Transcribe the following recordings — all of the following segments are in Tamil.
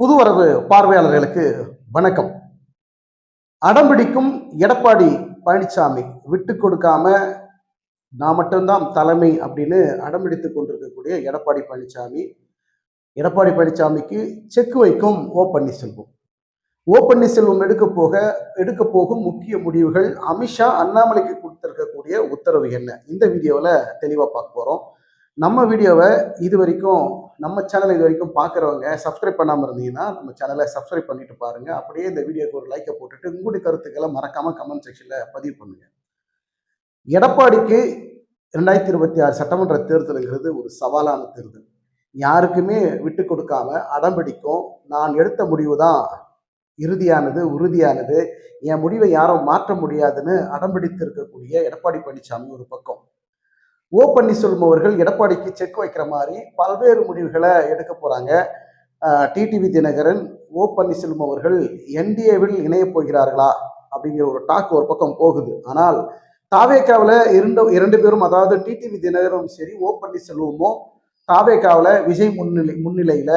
புதுவரவு பார்வையாளர்களுக்கு வணக்கம். அடம்பிடிக்கும் எடப்பாடி பழனிசாமி விட்டு கொடுக்காம நான் மட்டும்தான் தலைமை அப்படின்னு அடம்பிடித்து கொண்டிருக்கக்கூடிய எடப்பாடி பழனிசாமி எடப்பாடி பழனிசாமிக்கு செக் வைக்கும் ஓ பன்னீர்செல்வம். ஓ பன்னீர்செல்வம் எடுக்க போக எடுக்க போகும் முக்கிய முடிவுகள் அமித்ஷா அண்ணாமலைக்கு கொடுத்திருக்கக்கூடிய உத்தரவு என்ன? இந்த வீடியோவில் தெளிவாக பார்க்க போகிறோம் நம்ம வீடியோவை இது வரைக்கும் நம்ம சேனலை இது வரைக்கும் பார்க்குறவங்க சப்ஸ்கிரைப் பண்ணாமல் இருந்தீங்கன்னா நம்ம சேனலை சப்ஸ்கிரைப் பண்ணிட்டு பாருங்கள் அப்படியே இந்த வீடியோக்கு ஒரு லைக்கை போட்டுட்டு உங்களுடைய கருத்துக்களை மறக்காமல் கமெண்ட் செக்ஷனில் பதிவு பண்ணுங்கள் எடப்பாடிக்கு ரெண்டாயிரத்தி இருபத்தி ஆறு சட்டமன்ற தேர்தலுங்கிறது ஒரு சவாலான தேர்தல். யாருக்குமே விட்டு கொடுக்காம அடம்பிடிக்கும் நான் எடுத்த முடிவு தான் இறுதியானது உறுதியானது. என் முடிவை யாரும் மாற்ற முடியாதுன்னு அடம்பிடித்து இருக்கக்கூடிய எடப்பாடி பழனிசாமி ஒரு பக்கம். ஓ பன்னீர்செல்வம் அவர்கள் எடப்பாடிக்கு செக் வைக்கிற மாதிரி பல்வேறு முடிவுகளை எடுக்க போறாங்க. டிடிவி தினகரன் ஓ பன்னீர்செல்வம் அவர்கள் என்டிஏவில் இணையப் போகிறார்களா அப்படிங்கிற ஒரு டாக் ஒரு பக்கம் போகுது. ஆனால் தாவேக்காவில் இரண்டு இரண்டு பேரும் அதாவது டிடிவி தினகரும் சரி ஓ பன்னீர்செல்வமும் தாவேக்காவில் விஜய் முன்னிலை முன்னிலையில்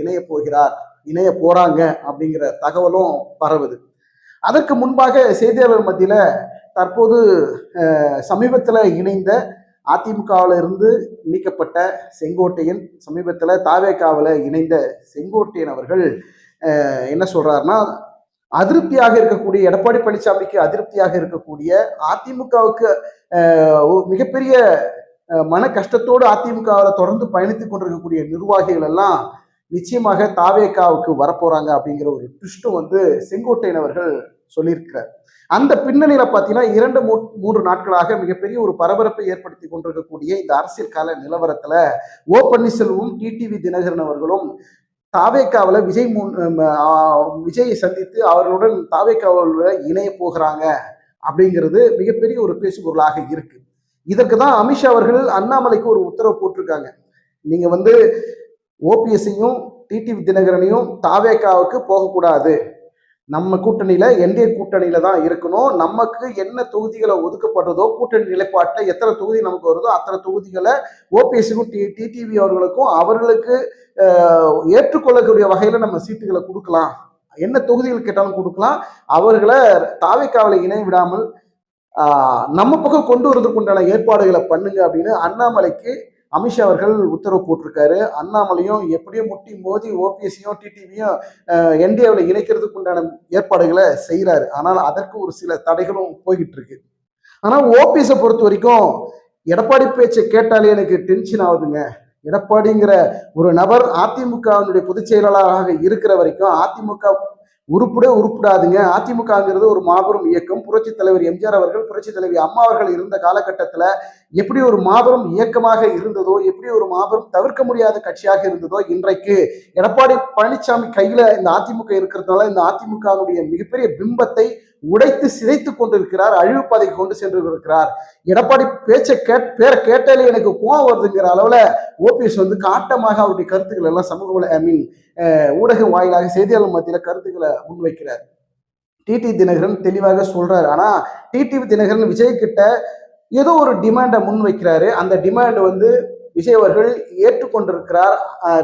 இணைய போகிறார் இணைய போகிறாங்க அப்படிங்கிற தகவலும் பரவுது. அதற்கு முன்பாக செய்தியாளர் மத்தியில் தற்போது சமீபத்தில் இணைந்த அதிமுகவில் இருந்து நீக்கப்பட்ட செங்கோட்டையன் சமீபத்தில் தாவேக்காவில் இணைந்த செங்கோட்டையன் அவர்கள் என்ன சொல்கிறாருன்னா அதிருப்தியாக இருக்கக்கூடிய எடப்பாடி பழனிசாமிக்கு அதிருப்தியாக இருக்கக்கூடிய அதிமுகவுக்கு மிகப்பெரிய மன கஷ்டத்தோடு அதிமுகவில் தொடர்ந்து பயணித்துக் கொண்டிருக்கக்கூடிய நிர்வாகிகள் எல்லாம் நிச்சயமாக தாவேக்காவுக்கு வரப்போறாங்க அப்படிங்கிற ஒரு ட்விஸ்ட்டும் வந்து செங்கோட்டையன் அவர்கள் சொல்லியிருக்கிறார். அந்த பின்னணியில பார்த்தீங்கன்னா இரண்டு மூ மூன்று நாட்களாக மிகப்பெரிய ஒரு பரபரப்பை ஏற்படுத்தி கொண்டிருக்கக்கூடிய இந்த அரசியல் கால நிலவரத்துல ஓ பன்னீர்செல்வமும் டிடிவி தினகரன் அவர்களும் தாவேக்காவில் விஜய் முன் விஜயை சந்தித்து அவர்களுடன் தாவேக்காவில் இணைய போகிறாங்க அப்படிங்கிறது மிகப்பெரிய ஒரு பேசுபொருளாக இருக்கு. இதற்கு தான் அமித்ஷா அவர்கள் அண்ணாமலைக்கு ஒரு உத்தரவு போட்டிருக்காங்க. நீங்க வந்து ஓபிஎஸ்ஸையும் டிடிவி தினகரனையும் தாவேக்காவுக்கு போகக்கூடாது. நம்ம கூட்டணியில என்டிஏ கூட்டணியில தான் இருக்கணும். நமக்கு என்ன தொகுதிகளை ஒதுக்கப்படுறதோ கூட்டணி நிலைப்பாட்டில் எத்தனை தொகுதி நமக்கு வருதோ அத்தனை தொகுதிகளை ஓபிஎஸ்க்கும் டி டிடிவி அவர்களுக்கும் அவர்களுக்கு ஏற்றுக்கொள்ளக்கூடிய வகையில நம்ம சீட்டுகளை கொடுக்கலாம். என்ன தொகுதிகள் கேட்டாலும் கொடுக்கலாம். அவர்களை தாவைக்காவலை இணை விடாமல் நம்ம பக்கம் கொண்டு வரதுக்கு உண்டான ஏற்பாடுகளை பண்ணுங்க அப்படின்னு அண்ணாமலைக்கு அமித்ஷா அவர்கள் உத்தரவு போட்டிருக்காரு. அண்ணாமலையும் எப்படியும் முட்டி மோதி ஓபிஎஸ்சியும் டிடிவியும் என்டிஏவில் இணைக்கிறதுக்கு உண்டான ஏற்பாடுகளை செய்கிறாரு ஆனால் அதற்கு ஒரு சில தடைகளும் போய்கிட்டு இருக்கு. ஆனால் ஓபிஎஸை பொறுத்த வரைக்கும் எடப்பாடி பேச்சை கேட்டாலே எனக்கு டென்ஷன் ஆகுதுங்க. எடப்பாடிங்கிற ஒரு நபர் அதிமுகவினுடைய பொதுச் செயலாளராக இருக்கிற வரைக்கும் அதிமுக உருப்படே உருப்பிடாதுங்க. அதிமுகங்கிறது ஒரு மாபெரும் இயக்கம். புரட்சி தலைவர் எம்ஜிஆர் அவர்கள் புரட்சி தலைவி அம்மா அவர்கள் இருந்த காலகட்டத்தில் எப்படி ஒரு மாபெரும் இயக்கமாக இருந்ததோ எப்படி ஒரு மாபெரும் தவிர்க்க முடியாத கட்சியாக இருந்ததோ இன்றைக்கு எடப்பாடி பழனிசாமி கையில் இந்த அதிமுக இருக்கிறதுனால இந்த அதிமுகவுடைய மிகப்பெரிய பிம்பத்தை உடைத்து சிதைத்து கொண்டிருக்கிறார். அழிவு பாதைக்கு கொண்டு சென்று இருக்கிறார் எடப்பாடி பேச்சை கேட் பேரை கேட்டாலே எனக்கு கோவம் வருதுங்கிற அளவுல ஓபிஎஸ் வந்து காட்டமாக அவருடைய கருத்துக்கள் எல்லாம் சமூக ஐ மீன் ஊடகம் வாயிலாக செய்தியாளர் மத்தியில் கருத்துக்கள் முன்வைக்கிறார் டிடி தினகரன் தெளிவாக சொல்றாரு. ஆனா டிடிவி தினகரன் விஜய் கிட்ட ஏதோ ஒரு டிமாண்டை முன்வைக்கிறாரு அந்த டிமாண்ட் வந்து விஜய் அவர்கள் ஏற்றுக்கொண்டிருக்கிறார்.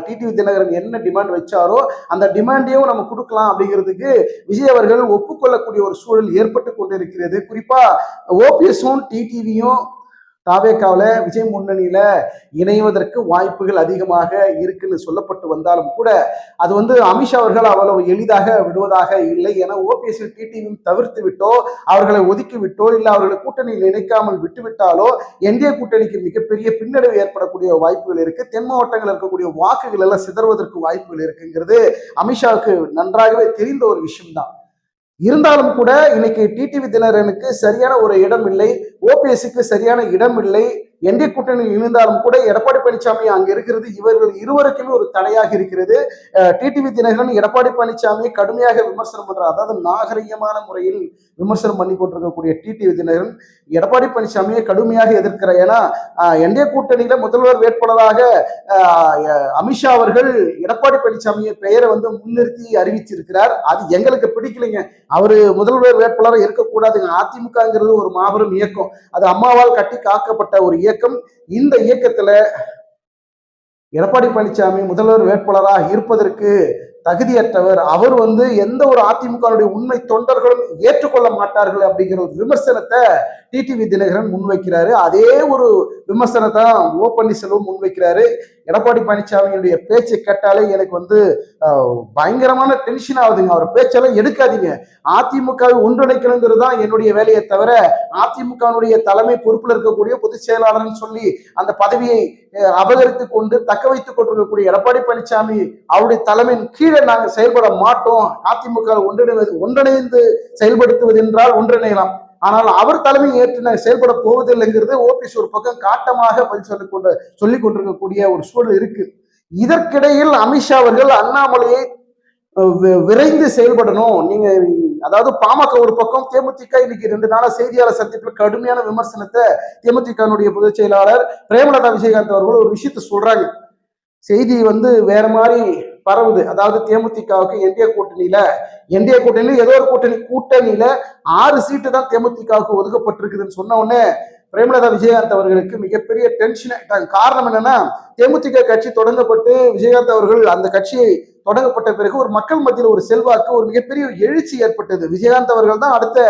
டிடிவி தினகரன் என்ன டிமாண்ட் வச்சாரோ அந்த டிமாண்டையும் நம்ம கொடுக்கலாம் அப்படிங்கிறதுக்கு விஜய் அவர்கள் ஒப்புக்கொள்ளக்கூடிய ஒரு சூழல் ஏற்பட்டு கொண்டிருக்கிறது. குறிப்பா ஓபிஎஸும் டிடிவியும் தாவேக்காவில் விஜய் முன்னணியில் இணைவதற்கு வாய்ப்புகள் அதிகமாக இருக்குன்னு சொல்லப்பட்டு வந்தாலும் கூட அது வந்து அமித்ஷா அவர்கள் அவ்வளவு எளிதாக விடுவதாக இல்லை என ஓபிஎஸ் டிடிவியும் தவிர்த்து விட்டோ அவர்களை ஒதுக்கி விட்டோ இல்லை அவர்களை கூட்டணியில் இணைக்காமல் விட்டுவிட்டாலோ என்டிஏ கூட்டணிக்கு மிகப்பெரிய பின்னடைவு ஏற்படக்கூடிய வாய்ப்புகள் இருக்கு. தென் மாவட்டங்களில் இருக்கக்கூடிய வாக்குகள் எல்லாம் சிதறுவதற்கு வாய்ப்புகள் இருக்குங்கிறது அமித்ஷாவுக்கு நன்றாகவே தெரிந்த ஒரு விஷயம்தான். இருந்தாலும் கூட இன்னைக்கு டிடிவி தினகரனுக்கு சரியான ஒரு இடம் இல்லை ஓபிஎஸ்சிக்கு சரியான இடம் இல்லை என்டி கூட்டணியில் இணைந்தாலும் கூட எடப்பாடி பழனிசாமி அங்க இருக்கிறது இவர்கள் இருவருக்குமே ஒரு தடையாக இருக்கிறது. டிடிவி தினகரன் எடப்பாடி பழனிசாமி கடுமையாக விமர்சனம் பண்றார். அதாவது நாகரிகமான முறையில் விமர்சனம் பண்ணி கொண்டிருக்கக்கூடிய டிடிவி தினகரன் எடப்பாடி பழனிசாமியை கடுமையாக எதிர்க்கிறார். ஏன்னா என்டிஏ கூட்டணியில முதல்வர் வேட்பாளராக ஆஹ், அமித்ஷா அவர்கள் எடப்பாடி பழனிசாமியை பெயரை வந்து முன்னிறுத்தி அறிவிச்சிருக்கிறார். அது எங்களுக்கு பிடிக்கலைங்க. அவரு முதல்வர் வேட்பாளராக இருக்கக்கூடாதுங்க. அதிமுகங்கிறது ஒரு மாபெரும் இயக்கம். அது அம்மாவால் கட்டி காக்கப்பட்ட ஒரு இயக்கம் இந்த இயக்கத்துல எடப்பாடி பழனிசாமி முதல்வர் வேட்பாளராக இருப்பதற்கு தகுதியற்றவர். அவர் வந்து எந்த ஒரு அதிமுகவுடைய உண்மை தொண்டர்களும் ஏற்றுக்கொள்ள மாட்டார்கள் அப்படிங்கிற ஒரு விமர்சனத்தை டிடிவி தினகரன் முன்வைக்கிறாரு. அதே ஒரு விமர்சனத்தை ஓ பன்னீர்செல்வம் முன்வைக்கிறாரு. எடப்பாடி பழனிசாமியுடைய பேச்சை கேட்டாலே எனக்கு வந்து பயங்கரமான டென்ஷன் ஆகுதுங்க. அவர் பேச்செல்லாம் எடுக்காதீங்க. அதிமுகவை ஒன்றிணைக்கணுங்கிறது தான் என்னுடைய வேலையை தவிர அதிமுகவினுடைய தலைமை பொறுப்பில் இருக்கக்கூடிய பொதுச் செயலாளர்னு சொல்லி அந்த பதவியை அபகரித்து கொண்டு தக்க வைத்துக் கொண்டிருக்கக்கூடிய எடப்பாடி பழனிசாமி அவருடைய தலைமையின் கீழே நாங்கள் செயல்பட மாட்டோம். அதிமுக ஒன்றிணைவது ஒன்றிணைந்து செயல்படுத்துவது என்றால் ஒன்றிணையலாம். ஆனால் அவர் தலைமை ஏற்று செயல்பட போவதில்லைங்கிறது ஓபிஎஸ் ஒரு பக்கம் காட்டமாக பதில் சொல்லிக் கொண்டு சொல்லிக் கொண்டிருக்கக்கூடிய ஒரு சூழல் இருக்கு. இதற்கிடையில் அமித்ஷா அவர்கள் அண்ணாமலையை வி- விரைந்து செயல்படணும். நீங்க அதாவது பாமக ஒரு பக்கம் தேமுதிக இன்னைக்கு ரெண்டு நாளா செய்தியாளர் சந்திப்பில் கடுமையான விமர்சனத்தை தேமுதிகனுடைய பொதுச் செயலாளர் பிரேமலதா விஜயகாந்த் அவர்கள் ஒரு விஷயத்த சொல்றாங்க. செய்தி வந்து வேற மாதிரி பரவுது. அதாவது தேமுதிகவுக்கு என்டிஏ கூட்டணியில என்டிஏ கூட்டணியில ஏதோ ஒரு கூட்டணி கூட்டணியில ஆறு சீட்டு தான் தேமுதிகவுக்கு ஒதுக்கப்பட்டிருக்குதுன்னு சொன்ன உடனே பிரேமலதா விஜயகாந்த் அவர்களுக்கு மிகப்பெரிய டென்ஷன் ஆயிட்டாங்க. காரணம் என்னன்னா தேமுதிக கட்சி தொடங்கப்பட்டு விஜயகாந்த் அவர்கள் அந்த கட்சியை தொடங்கப்பட்ட பிறகு ஒரு மக்கள் மத்தியில் ஒரு செல்வாக்கு ஒரு மிகப்பெரிய எழுச்சி ஏற்பட்டது. விஜயகாந்த் அவர்கள் தான் அடுத்த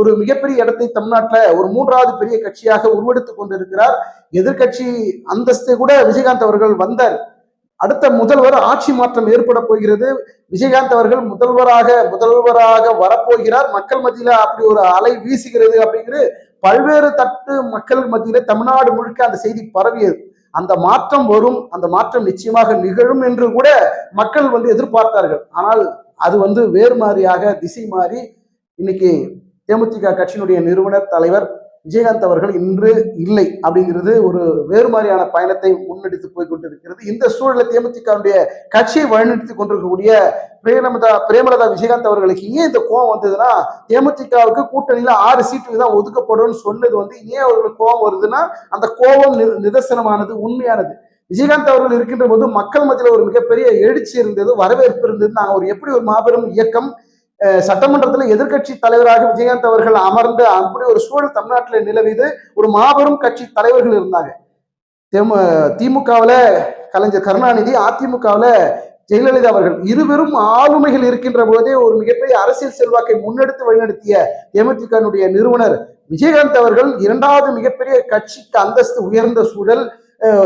ஒரு மிகப்பெரிய இடத்தை தமிழ்நாட்டில் ஒரு மூன்றாவது பெரிய கட்சியாக உருவெடுத்துக் கொண்டிருக்கிறார். எதிர்க்கட்சி அந்தஸ்து கூட விஜயகாந்த் அவர்கள் வந்தார். அடுத்த முதல்வர் ஆட்சி மாற்றம் ஏற்பட போகிறது. விஜயகாந்த் அவர்கள் முதல்வராக முதல்வராக வரப்போகிறார். மக்கள் மத்தியில அப்படி ஒரு அலை வீசுகிறது அப்படிங்கிறது பல்வேறு தட்டு மக்கள் மத்தியில தமிழ்நாடு முழுக்க அந்த செய்தி பரவியது. அந்த மாற்றம் வரும் அந்த மாற்றம் நிச்சயமாக நிகழும் என்று கூட மக்கள் வந்து எதிர்பார்த்தார்கள். ஆனால் அது வந்து வேறு மாதிரியாக திசை மாறி இன்னைக்கு தேமுதிக கட்சியினுடைய நிறுவனர் தலைவர் விஜயகாந்த் அவர்கள் இன்று இல்லை அப்படிங்கிறது ஒரு வேறு மாதிரியான பயணத்தை முன்னெடுத்து போய் கொண்டிருக்கிறது இந்த சூழலில் தேமுதிகவுடைய கட்சியை வழிநடத்தி கொண்டிருக்கக்கூடிய பிரேமலதா பிரேமலதா விஜயகாந்த் அவர்களுக்கு ஏன் இந்த கோவம் வந்ததுன்னா தேமுதிகவுக்கு கூட்டணியில் ஆறு சீட்டு தான் ஒதுக்கப்படும் சொன்னது வந்து ஏன் அவர்களுக்கு கோவம் வருதுன்னா அந்த கோபம் நி- நிதர்சனமானது உண்மையானது. விஜயகாந்த் அவர்கள் இருக்கின்ற போது மக்கள் மத்தியில் ஒரு மிகப்பெரிய எழுச்சி இருந்தது வரவேற்பு இருந்தது. நாங்கள் ஒரு எப்படி ஒரு மாபெரும் இயக்கம் சட்டமன்றத்தில் எதிர்க்கட்சி தலைவராக விஜயகாந்த் அவர்கள் அமர்ந்து அப்படி ஒரு சூழல் தமிழ்நாட்டில் நிலவிது ஒரு மாபெரும் கட்சி தலைவர்கள் இருந்தாங்க. தெமு திமுகவில் கலைஞர் கருணாநிதி அதிமுகவில் ஜெயலலிதா அவர்கள் இருவரும் ஆளுமைகள் இருக்கின்ற போதே ஒரு மிகப்பெரிய அரசியல் செல்வாக்கை முன்னெடுத்து வழிநடத்திய தேமுதிகனுடைய நிறுவனர் விஜயகாந்த் அவர்கள் இரண்டாவது மிகப்பெரிய கட்சிக்கு அந்தஸ்து உயர்ந்த சூழல்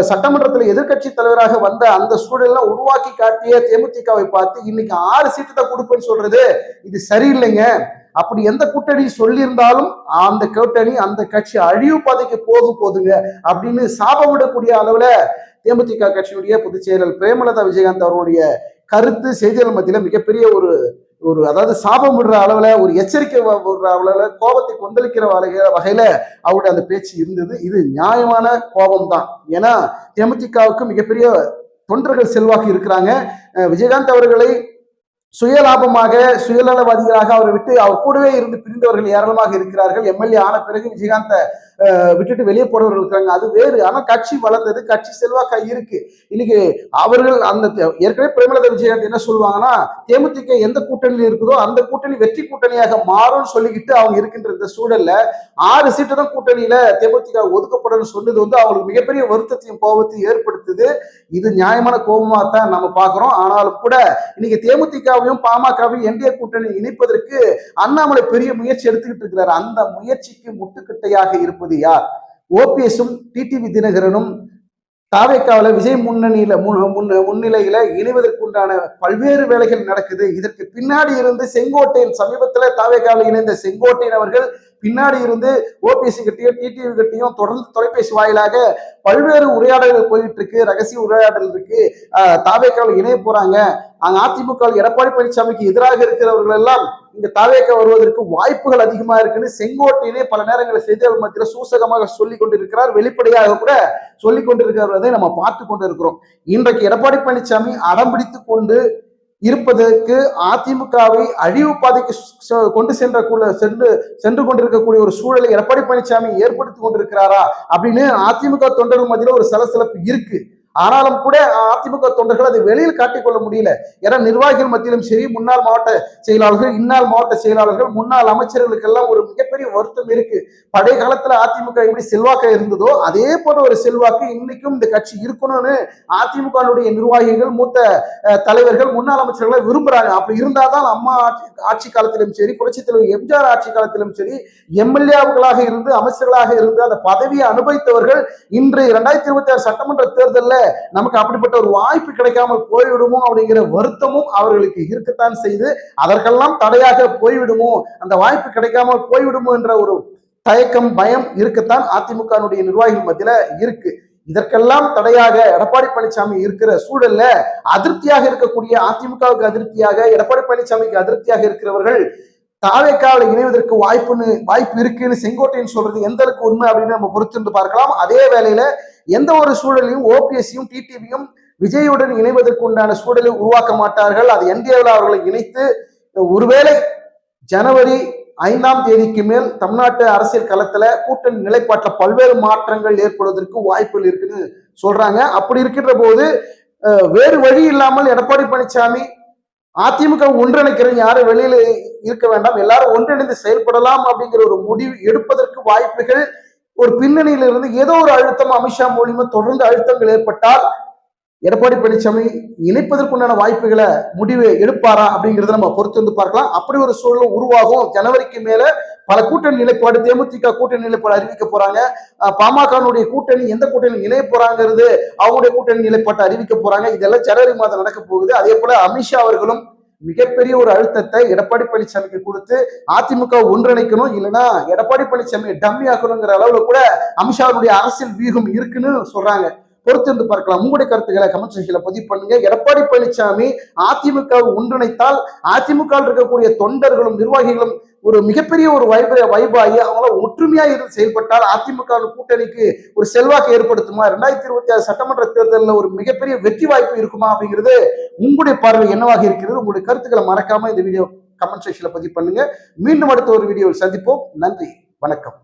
சட்டமன்றத்தில் எதிர்க்கட்சி தலைவராக வந்த அந்த சூழல்லாம் உருவாக்கி காட்டிய தேமுதிகவை பார்த்து இன்னைக்கு ஆறு சீட்டு தான் கொடுப்பேன்னு சொல்றது இது சரியில்லைங்க. அப்படி எந்த கூட்டணி சொல்லியிருந்தாலும் அந்த கூட்டணி அந்த கட்சி அழிவு பாதைக்கு போக போதுங்க அப்படின்னு சாபம் விடக்கூடிய அளவுல தேமுதிக கட்சியினுடைய பொதுச் செயலர் பிரேமலதா விஜயகாந்த் அவருடைய கருத்து செய்தியாளர் மத்தியில மிகப்பெரிய ஒரு ஒரு அதாவது சாபம் விடுற அளவுல ஒரு எச்சரிக்கை விடுற அளவுல கோபத்தை கொந்தளிக்கிற வகையில வகையில அவருடைய அந்த பேச்சு இருந்தது. இது நியாயமான கோபம் தான் ஏன்னா தேமுதிகவுக்கு மிகப்பெரிய தொண்டர்கள் செல்வாக்கு இருக்கிறாங்க. விஜயகாந்த் அவர்களை சுயலாபமாக சுயநலவாதிகளாக அவரை விட்டு அவர் கூடவே இருந்து பிரிந்தவர்கள் ஏராளமாக இருக்கிறார்கள். எம்எல்ஏ ஆன பிறகு விஜயகாந்த விட்டுட்டு வெளியே போறவர்கள் இருக்கிறாங்க அது வேறு. ஆனா கட்சி வளர்ந்தது. கட்சி செல்வாக்கா இருக்கு. இன்னைக்கு அவர்கள் அந்த ஏற்கனவே பிரேமலதா விஜயகாந்த் என்ன சொல்லுவாங்கன்னா தேமுதிக எந்த கூட்டணியில் இருக்குதோ அந்த கூட்டணி வெற்றி கூட்டணியாக மாறும்னு சொல்லிக்கிட்டு அவங்க இருக்கின்ற இந்த சூழல்ல ஆறு சீட்டு தான் கூட்டணியில தேமுதிக ஒதுக்கப்படும் சொன்னது வந்து அவங்களுக்கு மிகப்பெரிய வருத்தத்தையும் கோபத்தையும் ஏற்படுத்துது. இது நியாயமான கோபமா தான் நம்ம பாக்குறோம் ஆனாலும் கூட இன்னைக்கு தேமுதிகவையும் பாமகவையும் என்டிஏ கூட்டணி இணைப்பதற்கு அண்ணாமலை பெரிய முயற்சி எடுத்துக்கிட்டு இருக்கிறார். அந்த முயற்சிக்கு முட்டுக்கட்டையாக இருப்பது யார்? ஓபிஎஸும் டிடிவி தினகரனும் தாவேக்காவில விஜய் முன்னணியில முன்- முன்னிலையில இணைவதற்குண்டான பல்வேறு வேலைகள் நடக்குது. இதற்கு பின்னாடி இருந்து செங்கோட்டையன் சமீபத்துல தாவேக்காவில் இணைந்த செங்கோட்டையன் அவர்கள் பின்னாடி இருந்து ஓபிஎஸ்சி கிட்டையும் டிடிவி கிட்டையும் தொடர்ந்து தொலைபேசி வாயிலாக பல்வேறு உரையாடல்கள் போயிட்டு இருக்கு ரகசிய உரையாடல் இருக்கு. தாவேக்காவில் இணைய போறாங்க. அங்க அதிமுக எடப்பாடி பழனிசாமிக்கு எதிராக இருக்கிறவர்கள் எல்லாம் இங்க தாவேக்கா வருவதற்கு வாய்ப்புகள் அதிகமா இருக்குன்னு செங்கோட்டையிலே பல நேரங்களில் செய்தியாளர் மத்தியில் சூசகமாக சொல்லி கொண்டிருக்கிறார். வெளிப்படையாக கூட சொல்லி கொண்டிருக்கிறதை நம்ம பார்த்து கொண்டிருக்கிறோம். இன்றைக்கு எடப்பாடி பழனிசாமி அடம் பிடித்து கொண்டு இருப்பதற்கு அதிமுகவை அழிவு பாதைக்கு கொண்டு சென்ற சென்று சென்று கொண்டிருக்கக்கூடிய ஒரு சூழலை எடப்பாடி பழனிசாமி ஏற்படுத்தி கொண்டிருக்கிறாரா அப்படின்னு அதிமுக தொண்டர்கள் மத்தியில ஒரு சலசலப்பு இருக்கு. ஆனாலும் கூட அதிமுக தொண்டர்கள் அதை வெளியில் காட்டிக்கொள்ள முடியல. ஏன்னா நிர்வாகிகள் மத்தியிலும் சரி முன்னாள் மாவட்ட செயலாளர்கள் இன்னாள் மாவட்ட செயலாளர்கள் முன்னாள் அமைச்சர்களுக்கெல்லாம் ஒரு மிகப்பெரிய வருத்தம் இருக்கு. பழைய காலத்துல அதிமுக எப்படி செல்வாக்கா இருந்ததோ அதே போன்ற ஒரு செல்வாக்கு இன்னைக்கும் இந்த கட்சி இருக்கணும்னு அதிமுகனுடைய நிர்வாகிகள் மூத்த தலைவர்கள் முன்னாள் அமைச்சர்களை விரும்புறாங்க. அப்படி இருந்தாதான் அம்மா ஆட்சி காலத்திலும் சரி புரட்சி தலைவர் எம்ஜிஆர் ஆட்சி காலத்திலும் சரி எம்எல்ஏவுகளாக இருந்து அமைச்சர்களாக இருந்து அந்த பதவியை அனுபவித்தவர்கள் இன்று இரண்டாயிரத்தி இருபத்தி ஆறு சட்டமன்ற தேர்தலில் நமக்கு அப்படிப்பட்ட ஒரு வாய்ப்பு கிடைக்காமல் போய்விடுமோ அப்படிங்கிற வருத்தமும் அவர்களுக்கு இருக்கத்தான் செய்து அதற்கெல்லாம் தடையாக போய்விடுமோ அந்த வாய்ப்பு கிடைக்காமல் போய்விடுமோ என்ற ஒரு தயக்கம் பயம் இருக்கத்தான் அதிமுகனுடைய நிர்வாகிகள் மத்தியில இருக்கு. இதற்கெல்லாம் தடையாக எடப்பாடி பழனிசாமி இருக்கிற சூழல்ல அதிருப்தியாக இருக்கக்கூடிய அதிமுகவுக்கு அதிருப்தியாக எடப்பாடி பழனிசாமிக்கு அதிருப்தியாக இருக்கிறவர்கள் தாவேக்காவில் இணைவதற்கு வாய்ப்புன்னு வாய்ப்பு இருக்குன்னு செங்கோட்டையன் சொல்றது எந்த அளவுக்கு உண்மை அப்படின்னு நம்ம பொறுத்திருந்து பார்க்கலாம். அதே வேளையில எந்த ஒரு சூழலையும் ஓபிஎஸ்சியும் டிடிவியும் விஜயுடன் இணைவதற்கு உண்டான சூழலை உருவாக்க மாட்டார்கள். அது என்டிஏவில் அவர்களை இணைத்து ஒருவேளை ஜனவரி ஐந்தாம் தேதிக்கு மேல் தமிழ்நாட்டு அரசியல் களத்துல கூட்டணி நிலைப்பாட்டில் பல்வேறு மாற்றங்கள் ஏற்படுவதற்கு வாய்ப்புகள் இருக்குன்னு சொல்றாங்க. அப்படி இருக்கின்ற போது வேறு வழி இல்லாமல் எடப்பாடி பழனிசாமி அதிமுக ஒன்றிணைக்கிறேன் யாரும் வெளியில இருக்க வேண்டாம். எல்லாரும் ஒன்றிணைந்து செயல்படலாம் அப்படிங்கிற ஒரு முடிவு எடுப்பதற்கு வாய்ப்புகள் ஒரு பின்னணியில இருந்து ஏதோ ஒரு அழுத்தம் அமித்ஷா மூலியமா தொடர்ந்து அழுத்தங்கள் ஏற்பட்டால் எடப்பாடி பழனிசாமி இணைப்பதற்குண்டான வாய்ப்புகளை முடிவு எடுப்பாரா அப்படிங்கிறத நம்ம பொறுத்து வந்து பார்க்கலாம். அப்படி ஒரு சூழல் உருவாகும். ஜனவரிக்கு மேல பல கூட்டணி நிலைப்பாடு தேமுதிக கூட்டணி நிலைப்பாடு அறிவிக்க போறாங்க. பாமகனுடைய கூட்டணி எந்த கூட்டணி இணைய போறாங்கிறது அவங்களுடைய கூட்டணி நிலைப்பாட்டை அறிவிக்க போறாங்க. இதெல்லாம் ஜனவரி மாதம் நடக்க போகுது. அதே போல அமித்ஷா அவர்களும் மிகப்பெரிய ஒரு அழுத்தத்தை எடப்பாடி பழனிசாமிக்கு கொடுத்து அதிமுக ஒன்றிணைக்கணும் இல்லைன்னா எடப்பாடி பழனிசாமி டம்மி ஆக்கணுங்கிற அளவுல கூட அமித்ஷாவுடைய அரசியல் வியூகம் இருக்குன்னு சொல்றாங்க. பொறுத்திருந்து பார்க்கலாம். உங்களுடைய கருத்துக்களை கமெண்ட் செக்ஷன்ல பதிவு பண்ணுங்க. எடப்பாடி பழனிசாமி அதிமுக ஒன்றிணைத்தால் அதிமுக இருக்கக்கூடிய தொண்டர்களும் நிர்வாகிகளும் ஒரு மிகப்பெரிய ஒரு வைப வைபாயி அவங்கள ஒற்றுமையா இருந்து செயல்பட்டால் அதிமுக கூட்டணிக்கு ஒரு செல்வாக்கு ஏற்படுத்துமா? ரெண்டாயிரத்தி இருபத்தி ஆறு சட்டமன்ற தேர்தலில் ஒரு மிகப்பெரிய வெற்றி வாய்ப்பு இருக்குமா அப்படிங்கிறது உங்களுடைய பார்வை என்னவாக இருக்கிறது? உங்களுடைய கருத்துக்களை மறக்காம இந்த வீடியோ கமெண்ட் செக்ஷன்ல பதிவு பண்ணுங்க. மீண்டும் அடுத்த ஒரு வீடியோவில் சந்திப்போம். நன்றி. வணக்கம்.